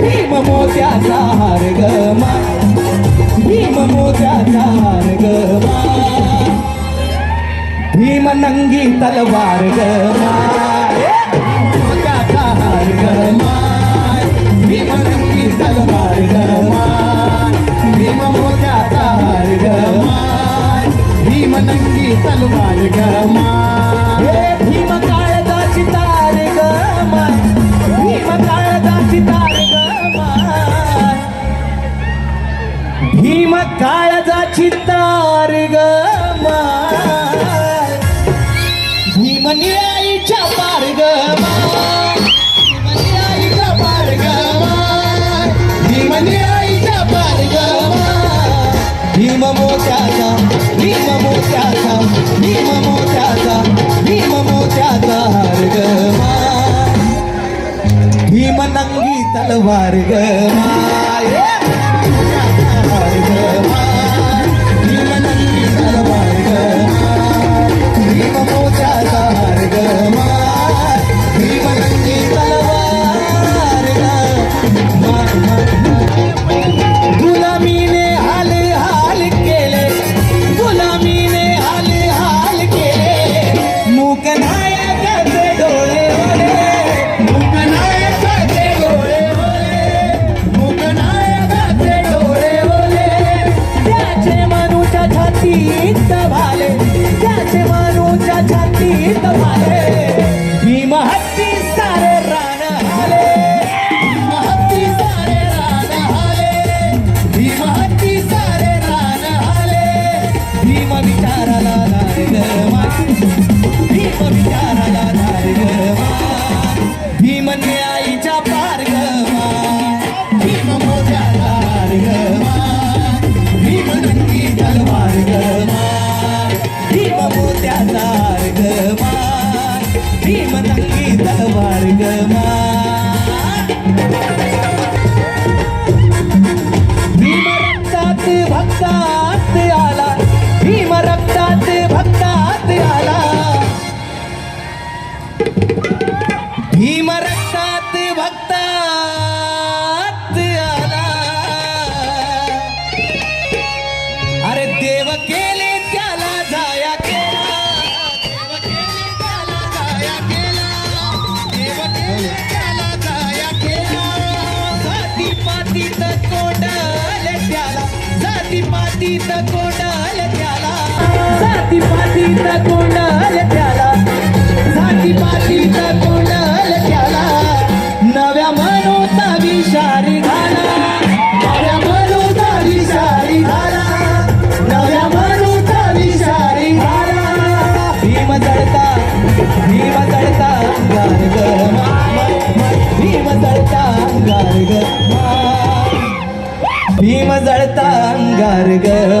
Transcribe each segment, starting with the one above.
भीम मोत्याचा हार ग भीम मोत्याचा हार ग भीम नंगी तलवार ग मोत्याचा हार भीम नंगी तलवार ग भीम मोत्याचा हार भीम नंगी तलवार ग काळजाची तार ग माय. भीम पार ग भीम पार ग पार भीम मोत्याचा भीम मोत्याचा भीम मोत्याचा भीम मोत्याचा हार ग नंगी तलवार ग जाती पातीत त्याला. जाती त्याला. नव्या मनोता विषारी घाला नव्या मनोता विषारी घाला नव्या मनोता विषारी घाला भीम जळता भीम गार ग भीम भीम जळता अंगार ग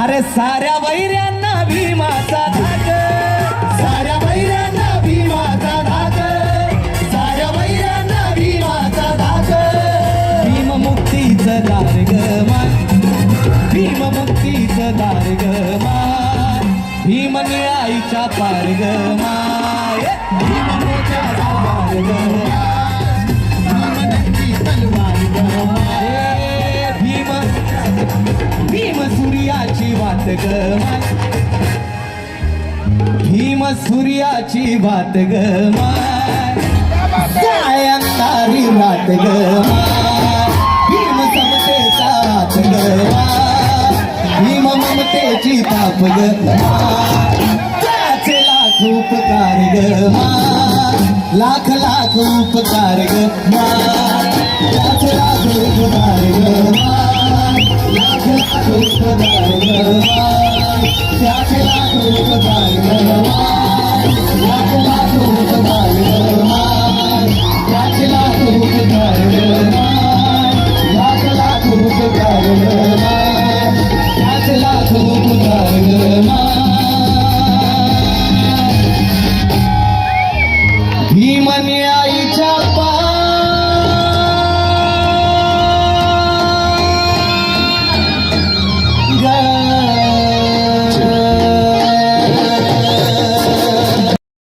अरे साऱ्या वैऱ्यांना भीमाचा धाक. साऱ्या वैऱ्यांना भीमाचा धाक. साऱ्या वैऱ्यांना भीमाचा धाक. भीम मुक्तीचं दार ग भीम मुक्तीचं दार ग भीम निळाईच्या पार ग. भीम सूर्याची वाट ग. माय. काय अंधारी रात ग. भीम समतेचा हात ग. भीम ममतेची ताप ग. त्याचे लाख उपकार ग. लाख लाख उपकार ग. लाख लाख उपकार ग. लाख लाख उपकार ग माय लाख लाख उपकार ग लाख लाख